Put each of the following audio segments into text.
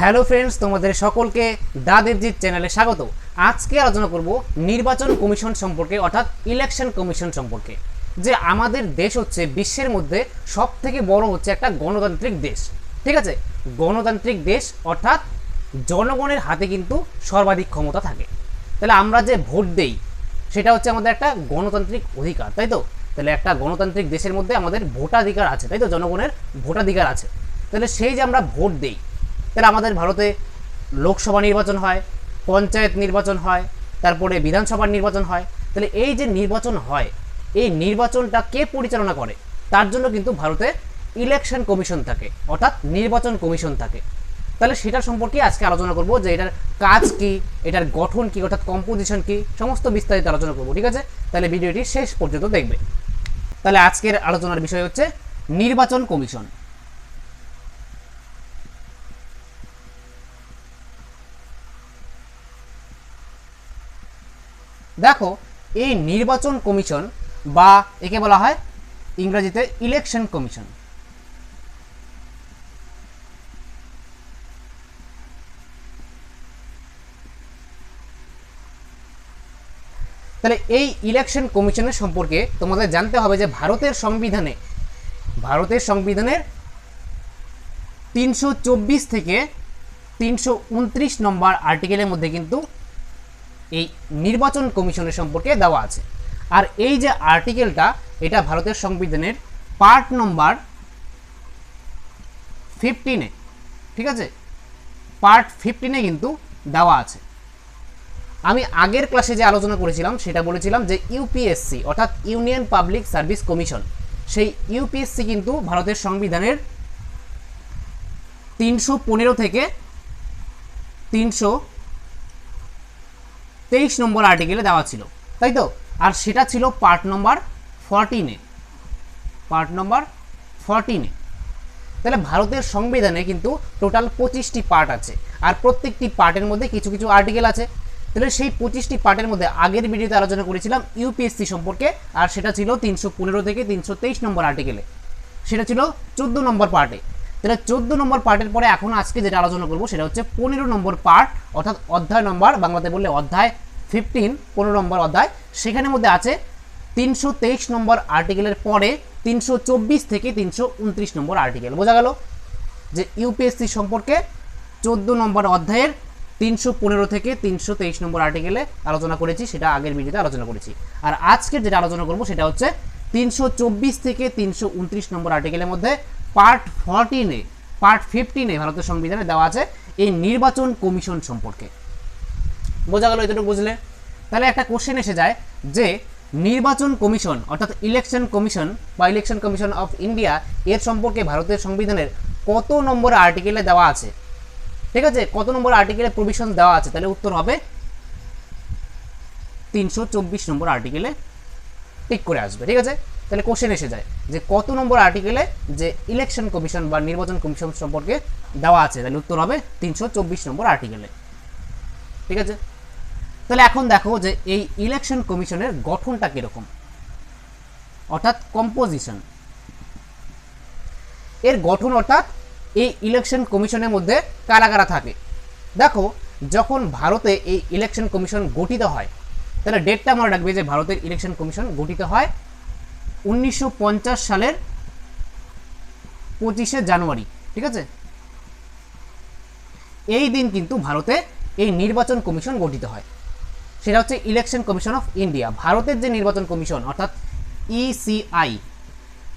Hello friends, তোমাদের সকলকে দা দেবজিৎ চ্যানেলে স্বাগত। আজকে আলোচনা করব নির্বাচন কমিশন সম্পর্কে, অর্থাৎ ইলেকশন কমিশন সম্পর্কে। যে আমাদের দেশ হচ্ছে বিশ্বের মধ্যে সব থেকে বড় হচ্ছে একটা গণতান্ত্রিক দেশ। ঠিক আছে? গণতান্ত্রিক দেশ, অর্থাৎ জনগণের হাতে কিন্তু সর্বাধিক ক্ষমতা থাকে। তাহলে আমরা যে ভোট দেই, সেটা হচ্ছে আমাদের একটা গণতান্ত্রিক অধিকার, তাই তো? তাহলে একটা গণতান্ত্রিক দেশের মধ্যে আমাদের ভোটাধিকার আছে, তাই তো? জনগণের ভোটাধিকার আছে। তাহলে সেই যে আমরা ভোট দেই তাহলে আমাদের ভারতে লোকসভা নির্বাচন হয়, পঞ্চায়েত নির্বাচন হয়, তারপরে বিধানসভার নির্বাচন হয়। তাহলে এই যে নির্বাচন হয়, এই নির্বাচনটা কে পরিচালনা করে? তার জন্য কিন্তু ভারতে ইলেকশন কমিশন থাকে, অর্থাৎ নির্বাচন কমিশন থাকে। তাহলে সেটা সম্পর্কে আজকে আলোচনা করব যে এটার কাজ কি, এটার গঠন কি, অর্থাৎ কম্পোজিশন কি, সমস্ত বিস্তারিত আলোচনা করব, ঠিক আছে? তাহলে ভিডিওটি শেষ পর্যন্ত দেখবে। তাহলে আজকের আলোচনার বিষয় হচ্ছে নির্বাচন কমিশন। দেখো, এই নির্বাচন কমিশন বা একে বলা হয় ইংরেজিতে ইলেকশন কমিশন। তাহলে এই ইলেকশন কমিশনের সম্পর্কে তোমাদের জানতে হবে যে ভারতের সংবিধানে, ভারতের সংবিধানের তিনশো চব্বিশ থেকে তিনশো উনত্রিশ নম্বর আর্টিকেলের মধ্যে কিন্তু এই নির্বাচন কমিশনের সম্পর্কে দেওয়া আছে। আর এই যে আর্টিকেলটা, এটা ভারতের সংবিধানের পার্ট নম্বর ফিফটিনে ঠিক আছে? পার্ট ফিফটিনে কিন্তু দেওয়া আছে। আমি আগের ক্লাসে যে আলোচনা করেছিলাম, সেটা বলেছিলাম যে ইউপিএসসি, অর্থাৎ ইউনিয়ন পাবলিক সার্ভিস কমিশন, সেই ইউপিএসসি কিন্তু ভারতের সংবিধানের তিনশো পনেরো থেকে তিনশো তেইশ নম্বর আর্টিকেলে দেওয়া ছিল, তাই তো? আর সেটা ছিল পার্ট নম্বর ফরটিনে পার্ট নম্বর ফরটিনে তাহলে ভারতের সংবিধানে কিন্তু টোটাল পঁচিশটি পার্ট আছে, আর প্রত্যেকটি পার্টের মধ্যে কিছু কিছু আর্টিকেল আছে। তাহলে সেই পঁচিশটি পার্টের মধ্যে আগের ভিডিওতে আলোচনা করেছিলাম ইউপিএসসি সম্পর্কে, আর সেটা ছিল তিনশো পনেরো থেকে তিনশো তেইশ নম্বর আর্টিকেলে সেটা ছিল চোদ্দ নম্বর পার্টে তাহলে চোদ্দ নম্বর পার্টের পরে এখন আজকে যেটা আলোচনা করব, সেটা হচ্ছে পনেরো নম্বর পার্ট, অর্থাৎ অধ্যায় নম্বর, বাংলাতে বললে অধ্যায় ফিফটিন পনেরো নম্বর অধ্যায়। সেখানের মধ্যে আছে তিনশো তেইশ নম্বর আর্টিকেলের পরে তিনশো চব্বিশ থেকে তিনশো উনত্রিশ নম্বর আর্টিকেল বোঝা গেল যে ইউপিএসসি সম্পর্কে চোদ্দ নম্বর অধ্যায়ের তিনশো পনেরো থেকে তিনশো তেইশ নম্বর আর্টিকেলে আলোচনা করেছি, সেটা আগের ভিডিওতে আলোচনা করেছি। আর আজকে যেটা আলোচনা করব, সেটা হচ্ছে তিনশো চব্বিশ থেকে তিনশো উনত্রিশ নম্বর আর্টিকেলের মধ্যে পার্ট ফরটিনে, পার্ট ফিফটিনে ভারতের সংবিধানে দেওয়া আছে এই নির্বাচন কমিশন সম্পর্কে। বোঝা গেল এতটুকু বুঝলে? তাহলে একটা কোশ্চেন এসে যায় যে নির্বাচন কমিশন, অর্থাৎ ইলেকশন কমিশন বা ইলেকশন কমিশন অফ ইন্ডিয়া এর সম্পর্কে ভারতের সংবিধানের কত নম্বর আর্টিকেলে দেওয়া আছে? ঠিক আছে? কত নম্বর আর্টিকেলে প্রভিশন দেওয়া আছে? তাহলে উত্তর হবে তিনশো চব্বিশ নম্বর আর্টিকেলে টিক করে আসবে। ঠিক আছে? তাহলে কোশ্চেন এসে যায় যে কত নম্বর আর্টিকেলে যে ইলেকশন কমিশন বা নির্বাচন কমিশন সম্পর্কে দেওয়া আছে? তাহলে উত্তর হবে তিনশো চব্বিশ নম্বর আর্টিকেলে ঠিক আছে? তাহলে এখন দেখো যে এই ইলেকশন কমিশনের গঠনটা কীরকম? অর্থাৎ কম্পোজিশন এর গঠন অর্থাৎ এই ইলেকশন কমিশনের মধ্যে কারা কারা থাকে? দেখো, যখন ভারতে এই ইলেকশন কমিশন গঠিত হয়, তাহলে ডেটটা মনে রাখবে যে ভারতের ইলেকশন কমিশন গঠিত হয় উনিশশো পঞ্চাশ সালের পঁচিশে জানুয়ারি, ঠিক আছে? এই দিন কিন্তু ভারতে এই নির্বাচন কমিশন গঠিত হয়। সেটা হচ্ছে ইলেকশন কমিশন অফ ইন্ডিয়া। ভারতের যে নির্বাচন কমিশন, অর্থাৎ ECI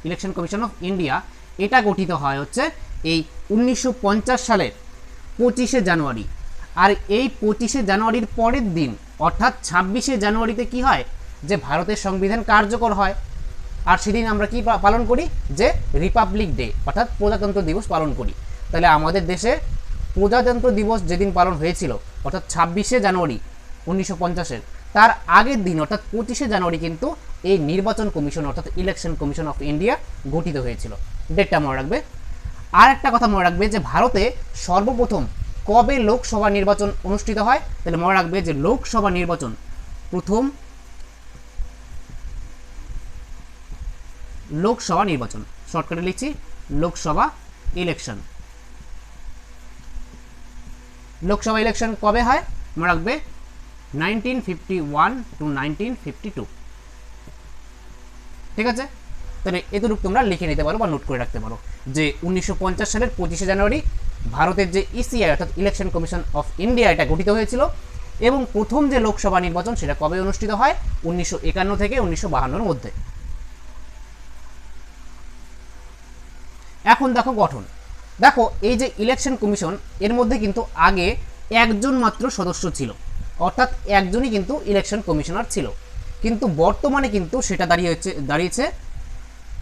election commission of India, এটা গঠিত হয় হচ্ছে এই উনিশশো পঞ্চাশ সালের পঁচিশে জানুয়ারি। আর এই পঁচিশে জানুয়ারির পরের দিন, অর্থাৎ ছাব্বিশে জানুয়ারিতে কি হয়? যে ভারতের সংবিধান কার্যকর হয়। আর সেদিন আমরা কি পালন করি? যে রিপাবলিক ডে অর্থাৎ প্রজাতন্ত্র দিবস পালন করি। তাহলে আমাদের দেশে প্রজাতন্ত্র দিবস যেদিন পালন হয়েছিল, অর্থাৎ ছাব্বিশে জানুয়ারি উনিশশো পঞ্চাশের, তার আগের দিন, অর্থাৎ পঁচিশে জানুয়ারি কিন্তু এই নির্বাচন কমিশন, অর্থাৎ ইলেকশন কমিশন অফ ইন্ডিয়া গঠিত হয়েছিল। ডেটটা মনে রাখবে? আর একটা কথা মনে রাখবে যে ভারতে সর্বপ্রথম কবে লোকসভা নির্বাচন অনুষ্ঠিত হয়? তাহলে মনে রাখবে যে লোকসভা নির্বাচন প্রথম লোকসভা নির্বাচন। শর্টকাটে লিখছি, লোকসভা ইলেকশন লোকসভা ইলেকশন কবে হয়? মনে রাখবে nineteen fifty one to nineteen fifty two ঠিক আছে? তাহলে এতটুকু তোমরা লিখে নিতে পারো বা নোট করে রাখতে পারো যে উনিশশো পঞ্চাশ সালের পঁচিশে জানুয়ারি ভারতের যে ইসিআই অর্থাৎ ইলেকশন কমিশন অফ ইন্ডিয়া এটা গঠিত হয়েছিল এবং প্রথম যে লোকসভা নির্বাচন সেটা কবে অনুষ্ঠিত হয়? উনিশশো একান্ন থেকে উনিশশো বাহান্নর মধ্যে। এখন দেখো গঠন। দেখো, এই যে ইলেকশন কমিশন এর মধ্যে কিন্তু আগে একজন মাত্র সদস্য ছিল। অর্থাৎ একজনই কিন্তু ইলেকশন কমিশনার ছিল। কিন্তু বর্তমানে কিন্তু সেটা দাঁড়িয়ে হচ্ছে, দাঁড়িয়েছে।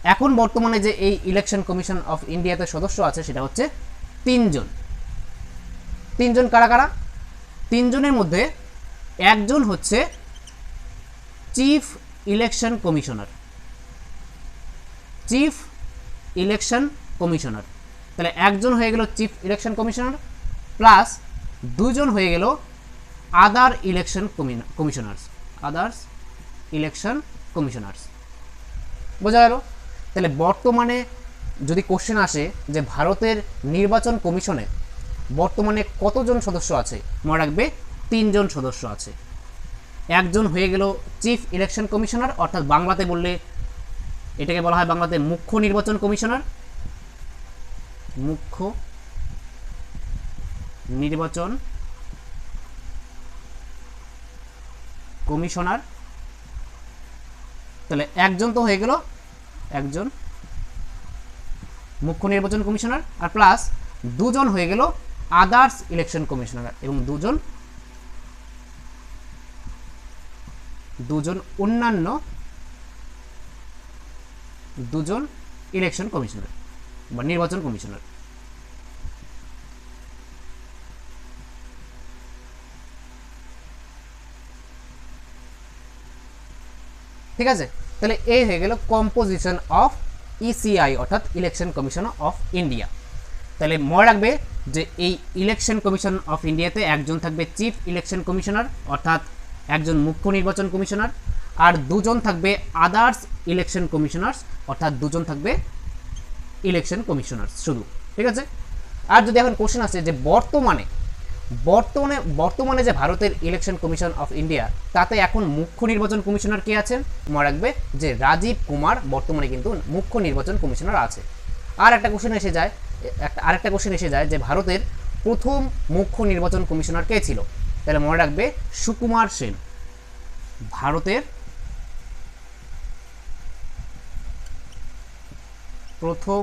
এখন বর্তমানে যে এই ইলেকশন কমিশন অফ ইন্ডিয়াতে সদস্য আছে, সেটা হচ্ছে তিনজন। তিনজন কারা কারা? তিনজনের মধ্যে একজন হচ্ছে chief election commissioner chief election commissioner. তাহলে একজন হয়ে গেল চিফ ইলেকশন কমিশনার, প্লাস দুজন হয়ে গেল other election commissioners, others election commissioners. বোঝা গেল? তাহলে বর্তমানে যদি কোশ্চেন আসে যে ভারতের নির্বাচন কমিশনে বর্তমানে কতজন সদস্য আছে, মনে রাখবে তিনজন সদস্য আছে। একজন হয়ে গেল চিফ ইলেকশন কমিশনার, অর্থাৎ বাংলাতে বললে এটাকে বলা হয় বাংলাতে মুখ্য নির্বাচন কমিশনার মুখ্য, নির্বাচন কমিশনার। তাহলে একজন তো হয়ে গেল, একজন মুখ্য নির্বাচন কমিশনার আর প্লাস দুজন হয়ে গেল আদার্স ইলেকশন কমিশনার এবং দুজন দুজন অন্যান্য, দুজন ইলেকশন কমিশনার। বা নির্বাচন কমিশনার। ঠিক আছে? তাহলে এই হয়ে গেল কম্পোজিশন অফ ইসিআই অর্থাৎ ইলেকশন কমিশন অফ ইন্ডিয়া তাহলে মনে রাখবে যে এই ইলেকশন কমিশন অফ ইন্ডিয়াতে একজন থাকবে চিফ ইলেকশন কমিশনার অর্থাৎ একজন মুখ্য নির্বাচন কমিশনার আর দুজন থাকবে আদার্স ইলেকশন কমিশনার্স অর্থাৎ দুজন থাকবে ইলেকশন কমিশনার শুধু, ঠিক আছে? আর যদি এখন কোশ্চেন আসে যে বর্তমানে বর্তমানে বর্তমানে যে ভারতের ইলেকশন কমিশন অফ ইন্ডিয়া তাতে এখন মুখ্য নির্বাচন কমিশনার কে আছেন মনে রাখবে যে রাজীব কুমার বর্তমানে কিন্তু মুখ্য নির্বাচন কমিশনার আছে। আর একটা কোশ্চেন এসে যায়, একটা আরেকটা কোশ্চেন এসে যায় যে ভারতের প্রথম মুখ্য নির্বাচন কমিশনার কে ছিল? তাহলে মনে রাখবে সুকুমার সেন। ভারতের প্রথম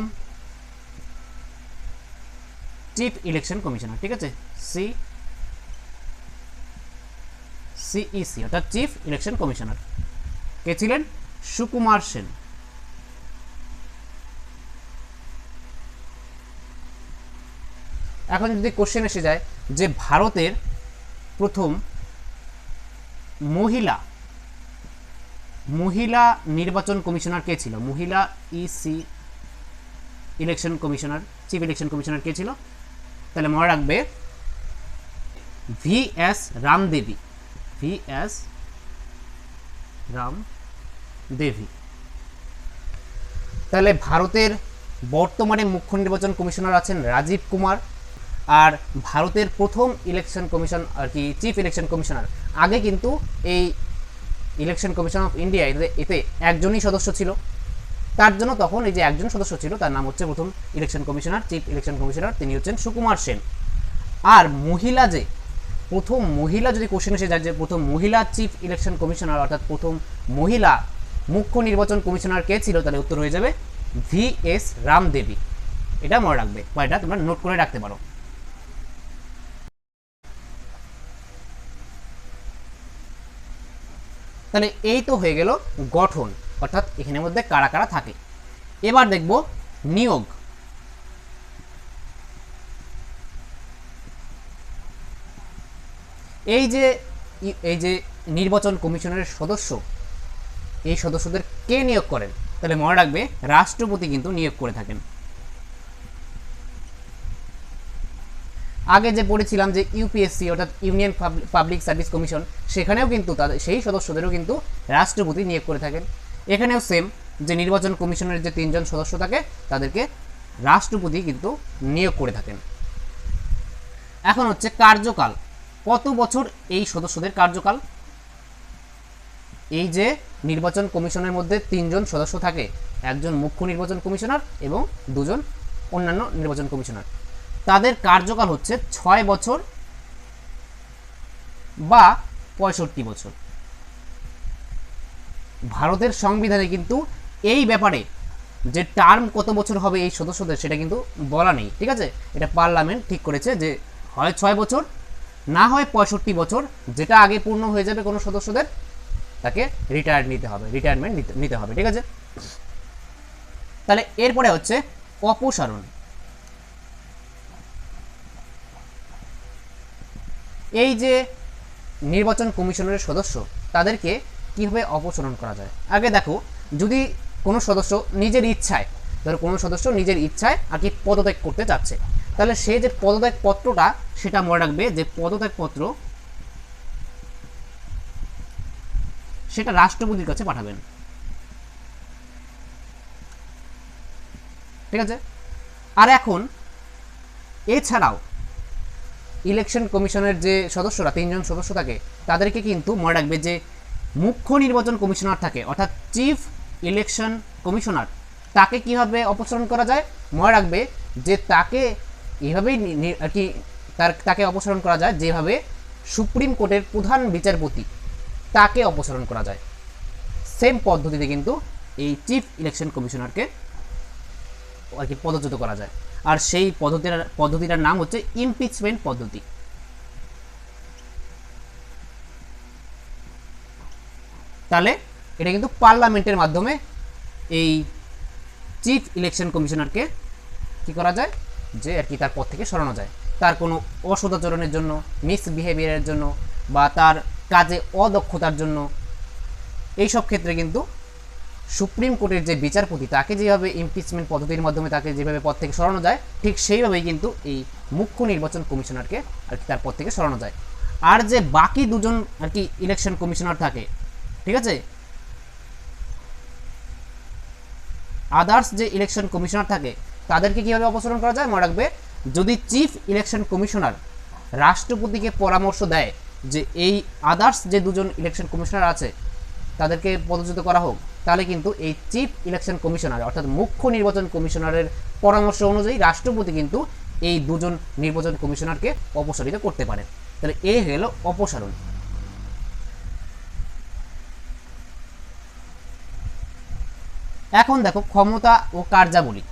চিফ ইলেকশন কমিশনার, ঠিক আছে? সি সিইসি অর্থাৎ চিফ ইলেকশন কমিশনার। কে ছিলেন? সুকুমার সেন। এখন যদি কোশ্চেন এসে যায় যে ভারতের প্রথম মহিলা মহিলা নির্বাচন কমিশনার কে ছিল? মহিলা EC election commissioner chief election commissioner কে ছিল? তাহলে মনে রাখবে V S Ramadevi V S Rama Devi তাহলে ভারতের বর্তমানে মুখ্য নির্বাচন কমিশনার আছেন রাজীব কুমার আর ভারতের প্রথম ইলেকশন কমিশন আর কি চিফ ইলেকশন কমিশনার আগে কিন্তু এই ইলেকশন কমিশন অফ ইন্ডিয়া এতে একজনই সদস্য ছিল। তার জন্য তখন এই যে একজন সদস্য ছিল, তার নাম হচ্ছে প্রথম election commissioner chief election commissioner তিনি হচ্ছেন সুকুমার সেন। আর মহিলা যে, প্রথম মহিলা যদি কোশ্চেন এসে যায় যে, প্রথম মহিলা চিফ ইলেকশন কমিশনার অর্থাৎ প্রথম মহিলা মুখ্য নির্বাচন কমিশনার কে ছিল, তাহলে উত্তর হয়ে যাবে ভি এস রামদেবী। এটা মনে রাখবে বা এটা তোমরা নোট করে রাখতে পারো। তাহলে এই তো হয়ে গেল গঠন। অর্থাৎ এখানের মধ্যে কারা কারা থাকে। এবার দেখব নিয়োগ। এই যে এই যে নির্বাচন কমিশনের সদস্য, এই সদস্যদের কে নিয়োগ করেন? তাহলে মনে রাখবে, রাষ্ট্রপতি কিন্তু নিয়োগ করে থাকেন। আগে যে পড়েছিলাম যে ইউপিএসসি অর্থাৎ ইউনিয়ন পাবলিক সার্ভিস কমিশন, সেখানেও কিন্তু তাদের, সেই সদস্যদেরও কিন্তু রাষ্ট্রপতি নিয়োগ করে থাকেন। এখানেও সেম যে নির্বাচন কমিশনের যে তিনজন সদস্য থাকে, তাদেরকে রাষ্ট্রপতি কিন্তু নিয়োগ করে থাকেন। এখন হচ্ছে কার্যকাল। কত বছর এই সদস্যদের কার্যকাল? এই যে নির্বাচন কমিশনের মধ্যে তিনজন সদস্য থাকে, একজন মুখ্য নির্বাচন কমিশনার এবং দুজন অন্যান্য নির্বাচন কমিশনার। তাদের কার্যকাল হচ্ছে ছয় বছর বা পঁয়ষট্টি বছর। ভারতের সংবিধানে কিন্তু এই ব্যাপারে যে টার্ম কত বছর হবে এই সদস্যদের সেটা কিন্তু বলা নেই, ঠিক আছে? এটা পার্লামেন্ট ঠিক করেছে যে হয় ছয় বছর, না হয় পঁয়ষট্টি বছর, যেটা আগে পূর্ণ হয়ে যাবে কোনো সদস্যদের, তাকে রিটায়ার নিতে হবে রিটায়ারমেন্ট নিতে হবে, ঠিক আছে? তাহলে এরপরে হচ্ছে অপসারণ। এই যে নির্বাচন কমিশনের সদস্য, তাদেরকে কীভাবে অপসারণ করা যায়? আগে দেখো, যদি কোনো সদস্য নিজের ইচ্ছায়, ধরো কোনো সদস্য নিজের ইচ্ছায় আর কি পদত্যাগ করতে চাচ্ছে, তাহলে সে যে পদত্যাগ পত্রটা, সেটা মনে রাখবে যে পদত্যাগ পত্র সেটা রাষ্ট্রপতির কাছে পাঠাবেন। ঠিক আছে? আর এখন, এছাড়াও ইলেকশন কমিশনের যে সদস্যরা, তিনজন সদস্য থাকে, তাদেরকে কিন্তু মনে রাখবে যে মুখ্য নির্বাচন কমিশনার থাকে, অর্থাৎ চিফ ইলেকশন কমিশনার তাকে কীভাবে অপসারণ করা যায়? মনে রাখবে যে তাকে এভাবেই আর কি তার, তাকে অপসারণ করা যায় যেভাবে সুপ্রিম কোর্টের প্রধান বিচারপতি তাকে অপসারণ করা যায়। সেম পদ্ধতিতে কিন্তু এই চিফ ইলেকশন কমিশনারকে আর কি পদচ্যুত করা যায়। আর সেই পদ্ধতির, পদ্ধতিটার নাম হচ্ছে ইমপিচমেন্ট পদ্ধতি। তাহলে এটা কিন্তু পার্লামেন্টের মাধ্যমে এই চিফ ইলেকশন কমিশনারকে কি করা যায়? যে আর কি তার পদ থেকে সরানো যায়। তার কোনো অসদাচরণের জন্য মিস বিহেভিয়ারের জন্য বা তার কাজে অদক্ষতার জন্য। এইসব ক্ষেত্রে কিন্তু সুপ্রিম কোর্টের যে বিচারপতি, তাকে যেভাবে ইমপিচমেন্ট পদ্ধতির মাধ্যমে তাকে যেভাবে পদ থেকে সরানো যায়, ঠিক সেইভাবেই কিন্তু এই মুখ্য নির্বাচন কমিশনারকে আর কি তার পদ থেকে সরানো যায়। আর যে বাকি দুজন আর কি ইলেকশন কমিশনার থাকে ঠিক আছে? আদার্স যে ইলেকশন কমিশনার থাকে, তাদেরকে কীভাবে অপসারণ করা যায়? মনে রাখবে, যদি চিফ ইলেকশন কমিশনার রাষ্ট্রপতিকে পরামর্শ দেয় যে এই আদার্স যে দুজন ইলেকশন কমিশনার আছে, তাদেরকে পদচ্যুত করা হোক, তাহলে কিন্তু এই চিফ ইলেকশন কমিশনার অর্থাৎ মুখ্য নির্বাচন কমিশনারের পরামর্শ অনুযায়ী রাষ্ট্রপতি কিন্তু এই দুজন নির্বাচন কমিশনারকে অপসারিত করতে পারেন। তাহলে এই হলো অপসারণ। এখন দেখো ক্ষমতা ও কার্যাবলী।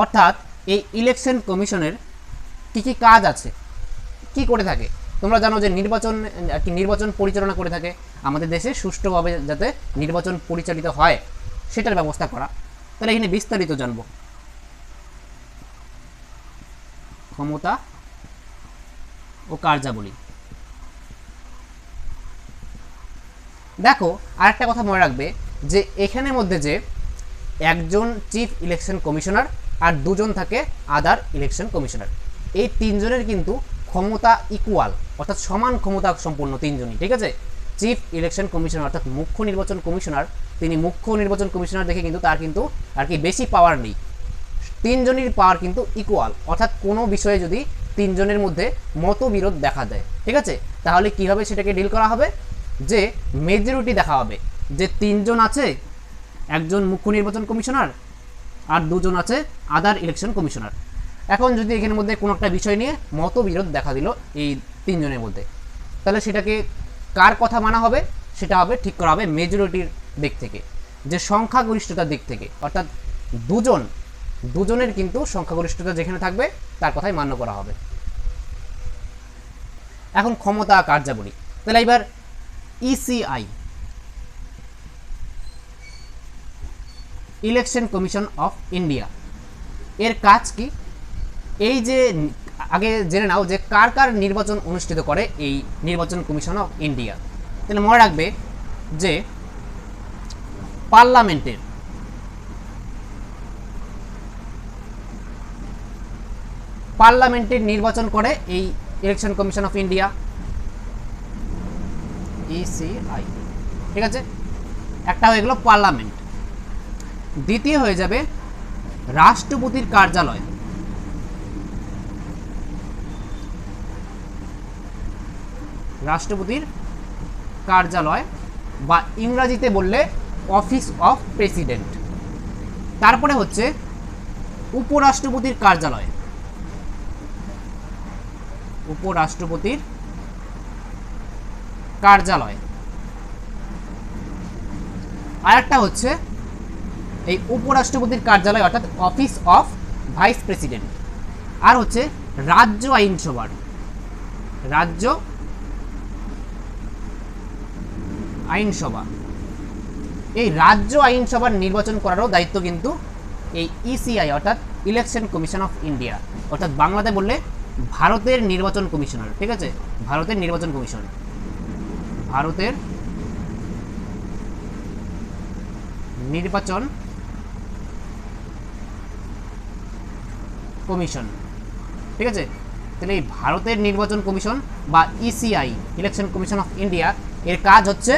অর্থাৎ এই ইলেকশন কমিশনের কী কী কাজ আছে? কি করে থাকে? তোমরা জানো যে নির্বাচন কি নির্বাচন পরিচালনা করে থাকে আমাদের দেশে সুষ্ঠুভাবে যাতে নির্বাচন পরিচালিত হয়, সেটার ব্যবস্থা করা। তাহলে এখানে বিস্তারিত জানব। ক্ষমতা ও কার্যাবলী। দেখো, আরেকটা কথা মনে রাখবে যে এখানের মধ্যে যে একজন চিফ ইলেকশন কমিশনার আর দুজন থাকে আদার ইলেকশন কমিশনার। এই তিনজনের কিন্তু ক্ষমতা ইকুয়াল অর্থাৎ সমান ক্ষমতা সম্পন্ন তিনজনই, ঠিক আছে? চিফ ইলেকশন কমিশনার, অর্থাৎ মুখ্য নির্বাচন কমিশনার, তিনি মুখ্য নির্বাচন কমিশনার দেখে কিন্তু তার কিন্তু আর কি বেশি পাওয়ার নেই। তিনজনের পাওয়ার কিন্তু ইকুয়াল অর্থাৎ কোনো বিষয়ে যদি তিনজনের মধ্যে মতবিরোধ দেখা দেয়, ঠিক আছে? তাহলে কীভাবে সেটাকে ডিল করা হবে? যে মেজরিটি দেখা হবে, যে তিনজন আছে একজন মুখ্য নির্বাচন কমিশনার আর দুজন আছে আদার ইলেকশন কমিশনার। এখন যদি এখানের মধ্যে কোনো একটা বিষয় নিয়ে মতবিরোধ দেখা দিল এই তিনজনের মধ্যে, তাহলে সেটাকে কার কথা মানা হবে? সেটা হবে, ঠিক করা হবে মেজরিটির দিক থেকে। যে সংখ্যাগরিষ্ঠতার দিক থেকে, অর্থাৎ দুজন, দুজনের কিন্তু সংখ্যাগরিষ্ঠতা যেখানে থাকবে, তার কথাই মান্য করা হবে। এখন ক্ষমতা কার্যাবলী। তাহলে এবার ECI election commission of India. এর কাজ কি? এই যে, আগে জেনে নাও যে কার কার নির্বাচন অনুষ্ঠিত করে এই নির্বাচন কমিশন অফ ইন্ডিয়া। তাহলে মনে রাখবে যে পার্লামেন্টের পার্লামেন্টের নির্বাচন করে এই election commission of India. ECI ঠিক আছে? একটা হয়ে গেল পার্লামেন্ট। দ্বিতীয় হয়ে যাবে রাষ্ট্রপতির কার্যালয়। রাষ্ট্রপতির কার্যালয় বা ইংরাজিতে বললে অফিস অফ প্রেসিডেন্ট। তারপরে হচ্ছে উপরাষ্ট্রপতির কার্যালয়। উপরাষ্ট্রপতির কার্যালয়। আর একটা হচ্ছে এই উপরাষ্ট্রপতির কার্যালয়, অর্থাৎ অফিস অফ ভাইস প্রেসিডেন্ট। আর হচ্ছে রাজ্য আইনসভার। রাজ্য আইনসভা। এই রাজ্য আইনসভার নির্বাচন করারও দায়িত্ব কিন্তু এই ইসিআই অর্থাৎ ইলেকশন কমিশন অফ ইন্ডিয়া। অর্থাৎ বাংলাতে বললে ভারতের নির্বাচন কমিশনার, ঠিক আছে? ভারতের নির্বাচন কমিশন। ভারতের নির্বাচন কমিশন। ঠিক আছে? তাহলে এই ভারতের নির্বাচন কমিশন বা ECI election commission of India এর কাজ হচ্ছে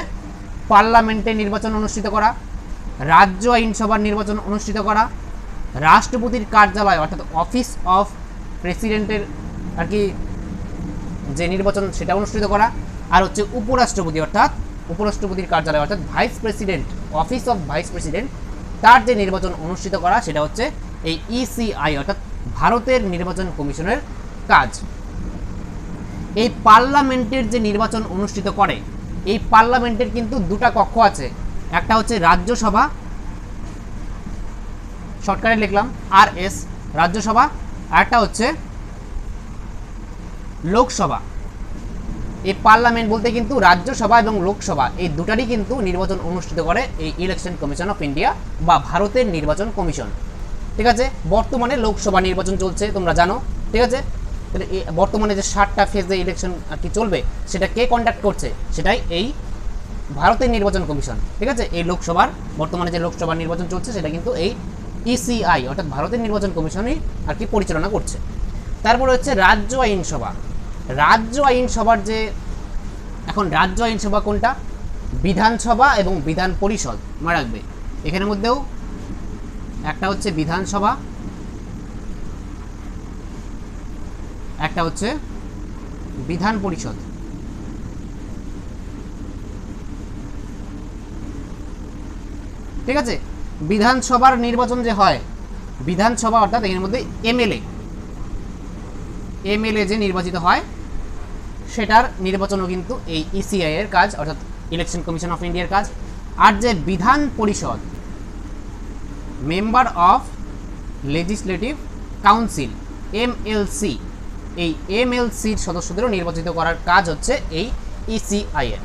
পার্লামেন্টের নির্বাচন অনুষ্ঠিত করা, রাজ্য আইনসভার নির্বাচন অনুষ্ঠিত করা, রাষ্ট্রপতির কার্যালয়, অর্থাৎ অফিস অফ প্রেসিডেন্টের আর কি যে নির্বাচন সেটা অনুষ্ঠিত করা, আর হচ্ছে উপরাষ্ট্রপতি, অর্থাৎ উপরাষ্ট্রপতির কার্যালয়, অর্থাৎ vice president, office of vice president, তার যে নির্বাচন অনুষ্ঠিত করা সেটা হচ্ছে এই ইসিআই অর্থাৎ ভারতের নির্বাচন কমিশনের কাজ। এই পার্লামেন্টের যে নির্বাচন অনুষ্ঠিত করে, এই পার্লামেন্টের কিন্তু দুটা কক্ষ আছে। একটা হচ্ছে রাজ্যসভা শর্টকাটে লিখলাম, আর এস, রাজ্যসভা, আর একটা হচ্ছে লোকসভা। এই পার্লামেন্ট বলতে কিন্তু রাজ্যসভা এবং লোকসভা, এই দুটারই কিন্তু নির্বাচন অনুষ্ঠিত করে এই ইলেকশন কমিশন অফ ইন্ডিয়া বা ভারতের নির্বাচন কমিশন। ঠিক আছে? বর্তমানে লোকসভা নির্বাচন চলছে, তোমরা জানো, ঠিক আছে? তাহলে বর্তমানে যে ষাটটা ফেজে ইলেকশন আর কি চলবে, সেটা কে কন্ডাক্ট করছে? সেটাই এই ভারতের নির্বাচন কমিশন, ঠিক আছে? এই লোকসভার, বর্তমানে যে লোকসভা নির্বাচন চলছে, সেটা কিন্তু এই ইসিআই অর্থাৎ ভারতের নির্বাচন কমিশনই আর কি পরিচালনা করছে। তারপরে হচ্ছে রাজ্য আইনসভা। রাজ্য আইনসভার যে, এখন রাজ্য আইনসভা কোনটা? বিধানসভা এবং বিধান পরিষদ, মনে রাখবে। এখানের মধ্যেও একটা হচ্ছে বিধানসভা, একটা হচ্ছে বিধান পরিষদ। ঠিক আছে? বিধানসভার নির্বাচন যে হয়, বিধানসভা অর্থাৎ এর মধ্যে এমএলএ এমএলএ যে নির্বাচিত হয়, সেটার নির্বাচনও কিন্তু এই ইসিআই এর কাজ, অর্থাৎ ইলেকশন কমিশন অফ ইন্ডিয়ার কাজ। আর যে Vidhan Parishad member of legislative council MLC এই এমএলসির সদস্যদেরও নির্বাচিত করার কাজ হচ্ছে এই ইসিআই এর।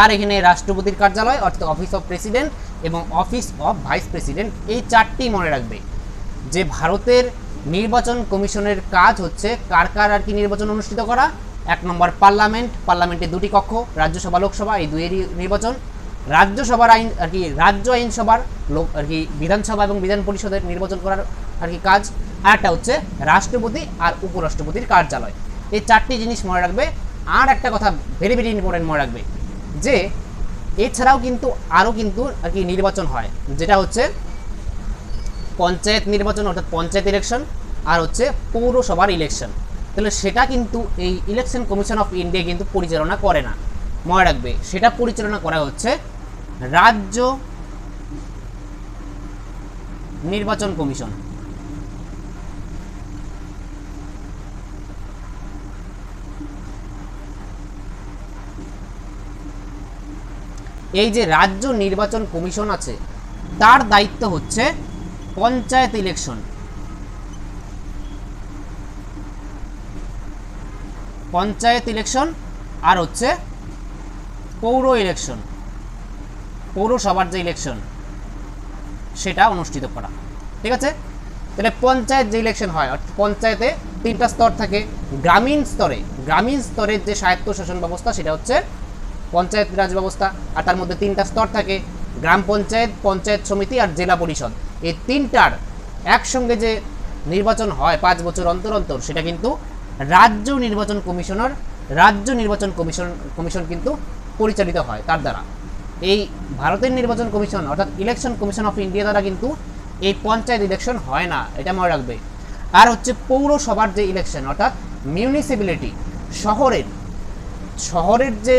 আর এখানে রাষ্ট্রপতির কার্যালয়, অর্থাৎ অফিস অফ প্রেসিডেন্ট এবং অফিস অফ ভাইস প্রেসিডেন্ট, এই চারটি মনে রাখবে। যে ভারতের নির্বাচন কমিশনের কাজ হচ্ছে কার কার আর কি নির্বাচন অনুষ্ঠিত করা। এক নম্বর পার্লামেন্ট পার্লামেন্টে দুটি কক্ষ, রাজ্যসভা, লোকসভা, এই দুইয়েরই নির্বাচন। রাজ্যসভার আইন, আর কি, রাজ্য আইনসভার লোক, আর কি, বিধানসভা এবং বিধান পরিষদের নির্বাচন করার, আর কি, কাজ। আর একটা হচ্ছে রাষ্ট্রপতি আর উপরাষ্ট্রপতির কার্যালয়। এই চারটি জিনিস মনে রাখবে। আর একটা কথা ভেরি ভেরি ইম্পর্টেন্ট মনে রাখবে, যে এছাড়াও কিন্তু আরও কিন্তু, আর কি, নির্বাচন হয়। যেটা হচ্ছে পঞ্চায়েত নির্বাচন, অর্থাৎ পঞ্চায়েত ইলেকশন আর হচ্ছে পৌরসভার ইলেকশন তাহলে সেটা কিন্তু এই ইলেকশন কমিশন অফ ইন্ডিয়া কিন্তু পরিচালনা করে না। মনে রাখবে, সেটা পরিচালনা করা হচ্ছে রাজ্য নির্বাচন কমিশন। এই যে রাজ্য নির্বাচন কমিশন আছে, তার দায়িত্ব হচ্ছে পঞ্চায়েত ইলেকশন। পঞ্চায়েত ইলেকশন আর হচ্ছে পৌর ইলেকশন। পৌরসভার যে ইলেকশন সেটা অনুষ্ঠিত করা। ঠিক আছে? তাহলে পঞ্চায়েত যে ইলেকশন হয়, অর্থাৎ পঞ্চায়েতে তিনটা স্তর থাকে। গ্রামীণ স্তরে, গ্রামীণ স্তরের যে স্বায়ত্তশাসন ব্যবস্থা, সেটা হচ্ছে পঞ্চায়েত রাজ ব্যবস্থা, আর তার মধ্যে তিনটা স্তর থাকে। গ্রাম পঞ্চায়েত পঞ্চায়েত সমিতি আর জেলা পরিষদ। এই তিনটার একসঙ্গে যে নির্বাচন হয় পাঁচ বছর অন্তর অন্তর, সেটা কিন্তু রাজ্য নির্বাচন কমিশনার, রাজ্য নির্বাচন কমিশন কমিশন কিন্তু পরিচালিত হয় তার দ্বারা। এই ভারতের নির্বাচন কমিশন, অর্থাৎ ইলেকশন কমিশন অফ ইন্ডিয়া দ্বারা কিন্তু এই পঞ্চায়েত ইলেকশন হয় না, এটা মনে রাখবে। আর হচ্ছে পৌরসভার যে ইলেকশন অর্থাৎ মিউনিসিপ্যালিটি শহরের শহরের যে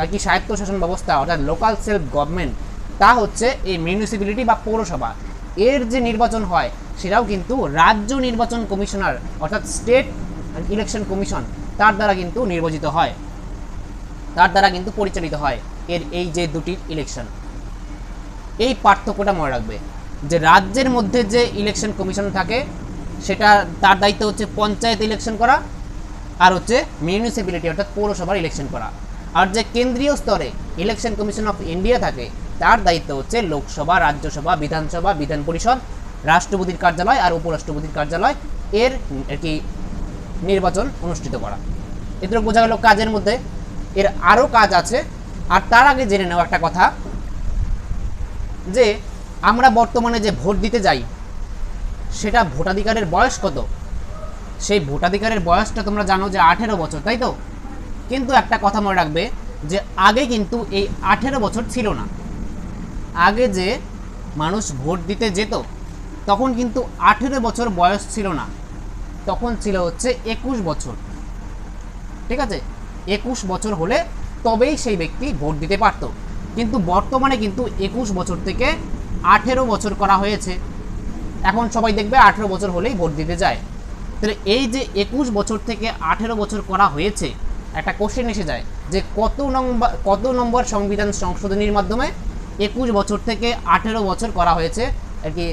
আর কি স্বায়ত্তশাসন ব্যবস্থা, অর্থাৎ লোকাল সেলফ গভর্নমেন্ট তা হচ্ছে এই মিউনিসিপ্যালিটি বা পৌরসভা। এর যে নির্বাচন হয়, সেটাও কিন্তু রাজ্য নির্বাচন কমিশনার, অর্থাৎ স্টেট ইলেকশন কমিশন তার দ্বারা কিন্তু নির্বাচিত হয়। তার দ্বারা কিন্তু পরিচালিত হয়। এর এই যে দুটি ইলেকশন এই পার্থক্যটা মনে রাখবে যে রাজ্যের মধ্যে যে ইলেকশন কমিশন থাকে, সেটা তার দায়িত্ব হচ্ছে পঞ্চায়েত ইলেকশন করা আর হচ্ছে মিউনিসিপ্যালিটি অর্থাৎ পৌরসভার ইলেকশন করা। আর যে কেন্দ্রীয় স্তরে ইলেকশন কমিশন অফ ইন্ডিয়া থাকে, তার দায়িত্ব হচ্ছে লোকসভা, রাজ্যসভা, বিধানসভা, বিধান পরিষদ, রাষ্ট্রপতির কার্যালয় আর উপরাষ্ট্রপতির কার্যালয় এর আর কি নির্বাচন অনুষ্ঠিত করা। এদের বোঝা গেল কাজের মধ্যে। এর আরও কাজ আছে। আর তার আগে জেনে নেওয়া একটা কথা, যে আমরা বর্তমানে যে ভোট দিতে যাই, সেটা ভোটাধিকারের বয়স কত? সেই ভোটাধিকারের বয়সটা তোমরা জানো যে আঠেরো বছর, তাই তো? কিন্তু একটা কথা মনে রাখবে যে আগে কিন্তু এই আঠেরো বছর ছিল না। আগে যে মানুষ ভোট দিতে যেত, তখন কিন্তু আঠেরো বছর বয়স ছিল না। তখন ছিল হচ্ছে একুশ বছর। ঠিক আছে? একুশ বছর হলে তবেই সেই ব্যক্তি ভোট দিতে পারত। কিন্তু বর্তমানে কিন্তু একুশ বছর থেকে আঠেরো বছর করা হয়েছে। এখন সবাই দেখবে আঠেরো বছর হলেই ভোট দিতে যায়। তাহলে এই যে একুশ বছর থেকে আঠেরো বছর করা হয়েছে, একটা কোশ্চেন এসে যায় যে কত নম্বর কত নম্বর সংবিধান সংশোধনীর মাধ্যমে একুশ বছর থেকে আঠেরো বছর করা হয়েছে? আর কি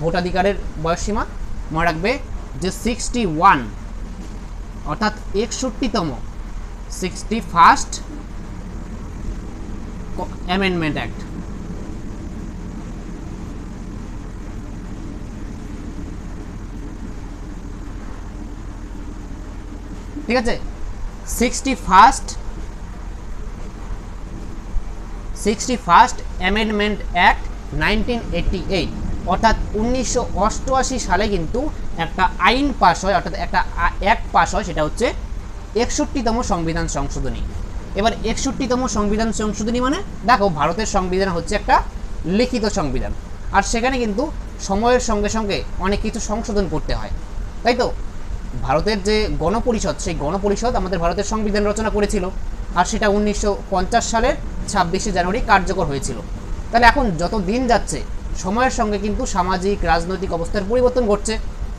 ভোটাধিকারের বয়সসীমা মনে রাখবে যে সিক্সটি ওয়ান অর্থাৎ একষট্টিতম। সিক্সটি ফার্স্ট অ্যামেন্ডমেন্ট অ্যাক্ট ঠিক আছে? Sixty first sixty first amendment act nineteen eight অর্থাৎ উনিশশো অষ্টআশি সালে কিন্তু একটা আইন পাস হয়, অর্থাৎ একটা অ্যাক্ট পাস হয়, সেটা হচ্ছে একষট্টিতম সংবিধান সংশোধনী। এবার একষট্টিতম সংবিধান সংশোধনী মানে দেখো ভারতের সংবিধান হচ্ছে একটা লিখিত সংবিধান। আর সেখানে কিন্তু সময়ের সঙ্গে সঙ্গে অনেক কিছু সংশোধন করতে হয়। তাই তো? ভারতের যে গণপরিষদ, সেই গণপরিষদ আমাদের ভারতের সংবিধান রচনা করেছিল। আর সেটা উনিশশো পঞ্চাশ সালের ছাব্বিশে জানুয়ারি কার্যকর হয়েছিল। তাহলে এখন যত দিন যাচ্ছে, সময়ের সঙ্গে কিন্তু সামাজিক, রাজনৈতিক অবস্থার পরিবর্তন ঘটছে।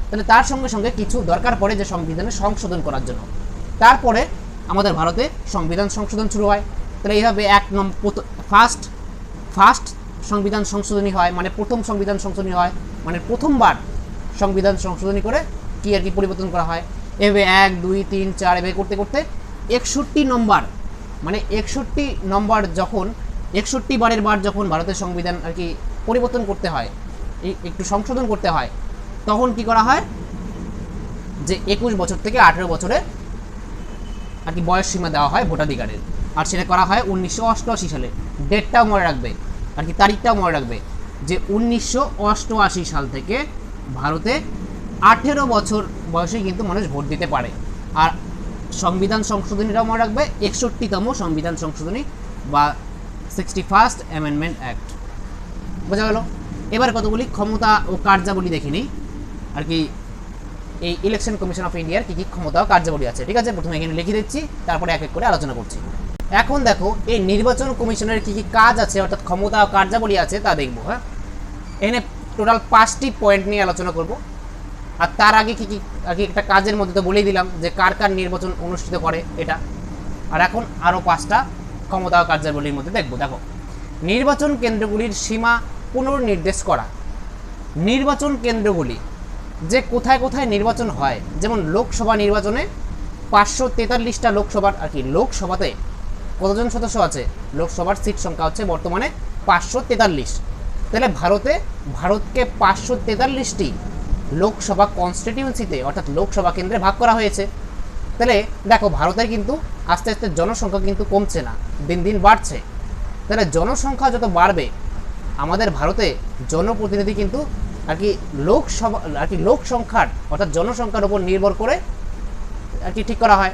তাহলে তার সঙ্গে সঙ্গে কিছু দরকার পড়ে যে সংবিধানে সংশোধন করার জন্য। তারপরে আমাদের ভারতে সংবিধান সংশোধন শুরু হয়। তাহলে এইভাবে এক নম্বর ফার্স্ট ফার্স্ট সংবিধান সংশোধনী হয় মানে প্রথম সংবিধান সংশোধনী হয় মানে প্রথমবার সংবিধান সংশোধনী করে কি আর কি পরিবর্তন করা হয়। এভাবে এক, দুই, তিন, চার এভাবে করতে করতে একষট্টি নম্বর মানে একষট্টি নম্বর যখন, একষট্টি বারের বার যখন ভারতের সংবিধান আর কি পরিবর্তন করতে হয় একটু সংশোধন করতে হয়, তখন কি করা হয়? যে একুশ বছর থেকে আঠেরো বছরে আর কি বয়স সীমা দেওয়া হয় ভোটাধিকারের। আর সেটা করা হয় উনিশশো অষ্টআশি সালে। ডেটটাও মনে রাখবে। আর কি তারিখটাও মনে রাখবে। যে উনিশশো অষ্টআশি সাল থেকে ভারতে আঠেরো বছর বয়সে কিন্তু মানুষ ভোট দিতে পারে। আর সংবিধান সংশোধনীটাও মনে রাখবে। একষট্টিতম সংবিধান সংশোধনী বা সিক্সটি ফার্স্ট অ্যামেন্ডমেন্ট অ্যাক্ট। বোঝা গেল? এবার কতগুলি ক্ষমতা ও কার্যাবলী দেখে নিই। আর কি এই ইলেকশন কমিশন অফ ইন্ডিয়ার কী কী ক্ষমতা কার্যাবলী আছে। ঠিক আছে? প্রথমে এখানে লিখে দিচ্ছি, তারপরে এক এক করে আলোচনা করছি। এখন দেখো, এই নির্বাচন কমিশনের কী কী কাজ আছে, অর্থাৎ ক্ষমতা ও কার্যাবলী আছে, তা দেখব হ্যাঁ? এখানে টোটাল পাঁচটি পয়েন্ট নিয়ে আলোচনা করব। আর তার আগে কী কী আর কি একটা কাজের মধ্যে তো বলেই দিলাম যে কার কার নির্বাচন অনুষ্ঠিত করে এটা। আর এখন আরও পাঁচটা ক্ষমতা ও কার্যাবলীর মধ্যে দেখব। দেখো, নির্বাচন কেন্দ্রগুলির সীমা পুনর্নির্দেশ করা। নির্বাচন কেন্দ্রগুলি যে কোথায় কোথায় নির্বাচন হয়, যেমন লোকসভা নির্বাচনে পাঁচশো তেতাল্লিশটা লোকসভার আর কি, লোকসভাতে কতজন সদস্য আছে? লোকসভার সিট সংখ্যা হচ্ছে বর্তমানে পাঁচশো তেতাল্লিশ। তাহলে ভারতে, ভারতকে পাঁচশো তেতাল্লিশটি লোকসভা কনস্টিটিউন্সিতে অর্থাৎ লোকসভা কেন্দ্রে ভাগ করা হয়েছে। তাহলে দেখো, ভারতের কিন্তু আস্তে আস্তে জনসংখ্যা কিন্তু কমছে না, দিন দিন বাড়ছে। তাহলে জনসংখ্যা যত বাড়বে, আমাদের ভারতে জনপ্রতিনিধি কিন্তু আর কি লোকসভা আর কি লোক সংখ্যার, অর্থাৎ জনসংখ্যার উপর নির্ভর করে আর কি ঠিক করা হয়।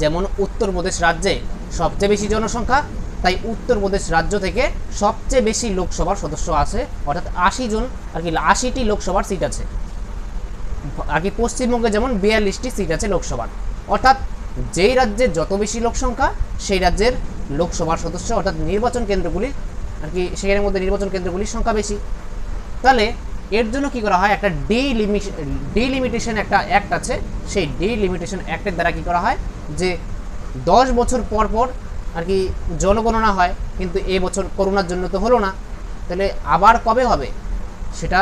যেমন উত্তরপ্রদেশ রাজ্যে সবচেয়ে বেশি জনসংখ্যা, তাই উত্তরপ্রদেশ রাজ্য থেকে সবচেয়ে বেশি লোকসভার সদস্য আছে, অর্থাৎ আশি জন, আর কি আশিটি লোকসভার সিট আছে। আর কি পশ্চিমবঙ্গে যেমন বিয়াল্লিশটি সিট আছে লোকসভার। অর্থাৎ যেই রাজ্যের যত বেশি লোক সংখ্যা সেই রাজ্যের লোকসভার সদস্য, অর্থাৎ নির্বাচন কেন্দ্রগুলি, আর কি সেখানের মধ্যে নির্বাচন কেন্দ্রগুলির সংখ্যা বেশি। তাহলে এর জন্য কি করা হয়? একটা ডি লিমিটেশন ডি লিমিটেশন একটা অ্যাক্ট আছে। সেই ডি লিমিটেশন অ্যাক্টের দ্বারা কি করা হয়? যে দশ বছর পর পর আর কি জনগণনা হয়, কিন্তু এ বছর করোনার জন্য তো হলো না। তাহলে আবার কবে হবে? সেটা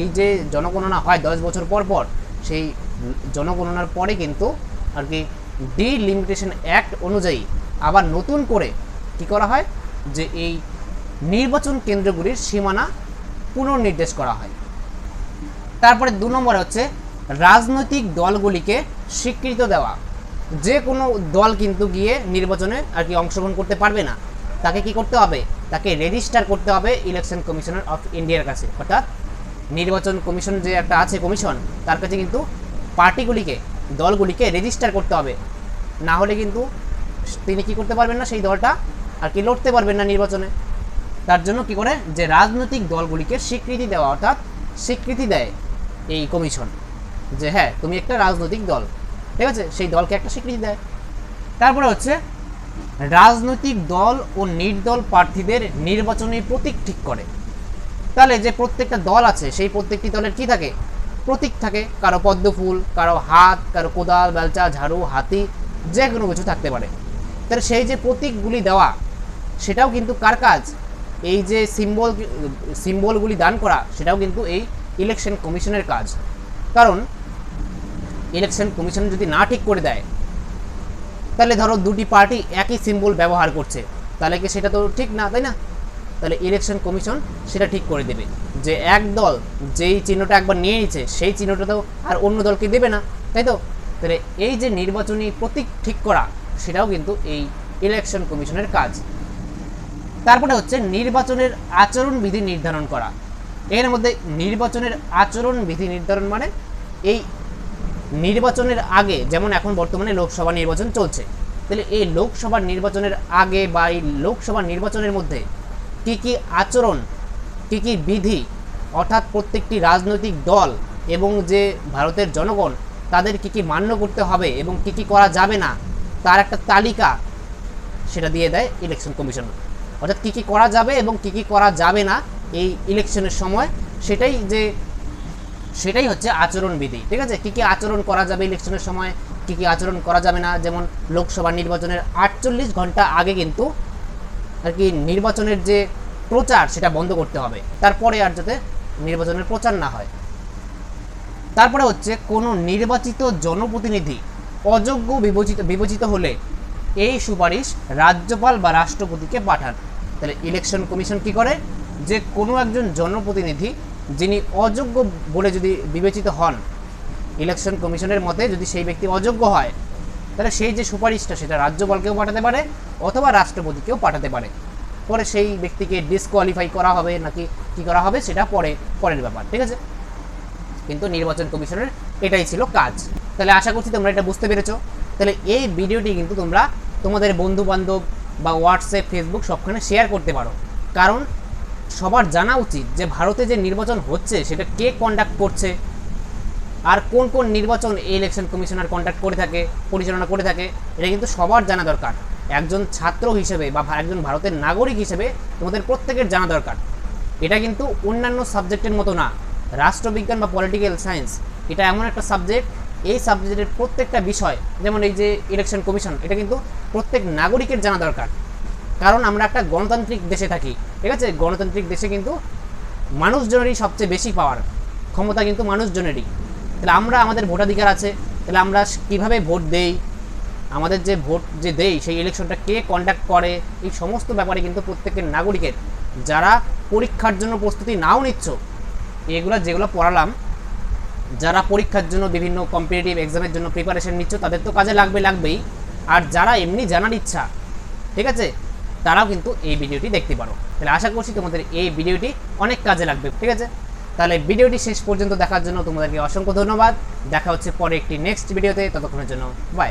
এই যে জনগণনা হয় দশ বছর পর পর, সেই জনগণনার পরে কিন্তু আর কি ডি লিমিটেশন অ্যাক্ট অনুযায়ী আবার নতুন করে কি করা হয়? যে এই নির্বাচন কেন্দ্রগুলির সীমানা পুনর্নির্দেশ করা হয়। তারপরে দু নম্বরে হচ্ছে রাজনৈতিক দলগুলিকে স্বীকৃত দেওয়া। যে কোনো দল কিন্তু গিয়ে নির্বাচনে আর কি অংশগ্রহণ করতে পারবে না। তাকে কি করতে হবে? তাকে রেজিস্টার করতে হবে ইলেকশন কমিশনার অফ ইন্ডিয়ার কাছে। অর্থাৎ নির্বাচন কমিশন যে একটা আছে কমিশন তার কাছে কিন্তু পার্টিগুলিকে, দলগুলিকে রেজিস্টার করতে হবে। না হলে কিন্তু তিনি কি করতে পারবেন না সেই দলটা? আর কি লড়তে পারবেন না নির্বাচনে। তার জন্য কি করে? যে রাজনৈতিক দলগুলিকে স্বীকৃতি দেওয়া, অর্থাৎ স্বীকৃতি দেয় এই কমিশন। যে হ্যাঁ তুমি একটা রাজনৈতিক দল, ঠিক আছে? সেই দলকে একটা স্বীকৃতি দেয়। তারপরে হচ্ছে, রাজনৈতিক দল ও নির্দল প্রার্থীদের নির্বাচনী প্রতীক ঠিক করে। তাহলে যে প্রত্যেকটা দল আছে, সেই প্রত্যেকটি দলের কি থাকে? প্রতীক থাকে। কারও পদ্ম ফুল, কারও হাত, কারও কোদাল, বেলচা, ঝাড়ু, হাতি, যে কোনো কিছু থাকতে পারে। তাহলে সেই যে প্রতীকগুলি দেওয়া, সেটাও কিন্তু কার কাজ? এই যে সিম্বল সিম্বলগুলি দান করা, সেটাও কিন্তু এই ইলেকশন কমিশনের কাজ। কারণ ইলেকশন কমিশন যদি না ঠিক করে দেয়, তাহলে ধরো দুটি পার্টি একই সিম্বল ব্যবহার করছে, তাহলে কি সেটা তো ঠিক না, তাই না? তাহলে ইলেকশন কমিশন সেটা ঠিক করে দেবে। যে এক দল যেই চিহ্নটা একবার নিয়ে নিচ্ছে সেই চিহ্নটা তো আর অন্য দলকে দেবে না, তাই তো? তাহলে এই যে নির্বাচনী প্রতীক ঠিক করা, সেটাও কিন্তু এই ইলেকশন কমিশনের কাজ। তারপরে হচ্ছে নির্বাচনের আচরণ বিধি নির্ধারণ করা। এর মধ্যে নির্বাচনের আচরণ বিধি নির্ধারণ মানে এই নির্বাচনের আগে, যেমন এখন বর্তমানে লোকসভা নির্বাচন চলছে, তাহলে এই লোকসভা নির্বাচনের আগে বা এই লোকসভা নির্বাচনের মধ্যে কি কি আচরণ, কি কি বিধি, অর্থাৎ প্রত্যেকটি রাজনৈতিক দল এবং যে ভারতের জনগণ, তাদের কি কি মান্য করতে হবে এবং কি কি করা যাবে না, তার একটা তালিকা সেটা দিয়ে দেয় ইলেকশন কমিশন। অর্থাৎ কী কী করা যাবে এবং কী কী করা যাবে না এই ইলেকশনের সময়, সেটাই যে, সেটাই হচ্ছে আচরণ বিধি, ঠিক আছে? কী কী আচরণ করা যাবে ইলেকশনের সময়, কী কী আচরণ করা যাবে না? যেমন লোকসভা নির্বাচনের আটচল্লিশ ঘণ্টা আগে কিন্তু আর কি নির্বাচনের যে প্রচার, সেটা বন্ধ করতে হবে। তারপরে আর যাতে নির্বাচনের প্রচার না হয়। তারপরে হচ্ছে কোনো নির্বাচিত জনপ্রতিনিধি অযোগ্য বিবেচিত বিবেচিত হলে এই সুপারিশ রাজ্যপাল বা রাষ্ট্রপতিকে পাঠান। তাহলে ইলেকশন কমিশন কি করে? যে কোনো একজন জনপ্রতিনিধি যিনি অযোগ্য বলে যদি বিবেচিত হন ইলেকশন কমিশনের মতে যদি সেই ব্যক্তি অযোগ্য হয়, তাহলে সেই যে সুপারিশটা সেটা রাজ্যপালকেও পাঠাতে পারে অথবা রাষ্ট্রপতিকেও পাঠাতে পারে। পরে সেই ব্যক্তিকে ডিসকোয়ালিফাই করা হবে নাকি কি করা হবে সেটা পরে, পরের ব্যাপার, ঠিক আছে? কিন্তু নির্বাচন কমিশনের এটাই ছিল কাজ। তাহলে আশা করছি তোমরা এটা বুঝতে পেরেছ। তাহলে এই ভিডিওটি কিন্তু তোমরা তোমাদের বন্ধু বান্ধব বা হোয়াটসঅ্যাপ ফেসবুক সবখানে শেয়ার করতে পারো। কারণ সবার জানা উচিত যে ভারতে যে নির্বাচন হচ্ছে, সেটা কে কন্ডাক্ট করছে, আর কোন কোন নির্বাচন এই ইলেকশন কমিশনার কন্ডাক্ট করে থাকে, পরিচালনা করে থাকে, এটা কিন্তু সবার জানা দরকার। একজন ছাত্র হিসেবে বা একজন ভারতের নাগরিক হিসেবে তোমাদের প্রত্যেকের জানা দরকার। এটা কিন্তু অন্যান্য সাবজেক্টের মতো না। রাষ্ট্রবিজ্ঞান বা পলিটিক্যাল সায়েন্স এটা এমন একটা সাবজেক্ট এই সাবজেক্টের প্রত্যেকটা বিষয়, যেমন এই যে ইলেকশন কমিশন এটা কিন্তু প্রত্যেক নাগরিকের জানা দরকার। কারণ আমরা একটা গণতান্ত্রিক দেশে থাকি, ঠিক আছে? গণতান্ত্রিক দেশে কিন্তু মানুষজনেরই সবচেয়ে বেশি পাওয়ার ক্ষমতা কিন্তু মানুষজনেরই। তাহলে আমরা আমাদের ভোটাধিকার আছে, তাহলে আমরা কীভাবে ভোট দেই? আমাদের যে ভোট যে দেই, সেই ইলেকশনটা কে কন্ডাক্ট করে? এই সমস্ত ব্যাপারে কিন্তু প্রত্যেকের নাগরিকের, যারা পরীক্ষার জন্য প্রস্তুতি নাও নিচ্ছ, এগুলো যেগুলো পড়ালাম যারা পরীক্ষার জন্য বিভিন্ন কম্পিটিটিভ এক্সামের জন্য প্রিপারেশন নিচ্ছ, তাদের তো কাজে লাগবে, লাগবেই। আর যারা এমনি জানার ইচ্ছা, ঠিক আছে? তারাও কিন্তু এই ভিডিওটি দেখতে পারো। তাহলে আশা করছি তোমাদের এই ভিডিওটি অনেক কাজে লাগবে, ঠিক আছে? তাহলে ভিডিওটি শেষ পর্যন্ত দেখার জন্য তোমাদেরকে অসংখ্য ধন্যবাদ। দেখা হচ্ছে পরে একটি নেক্সট ভিডিওতে ততক্ষণের জন্য বাই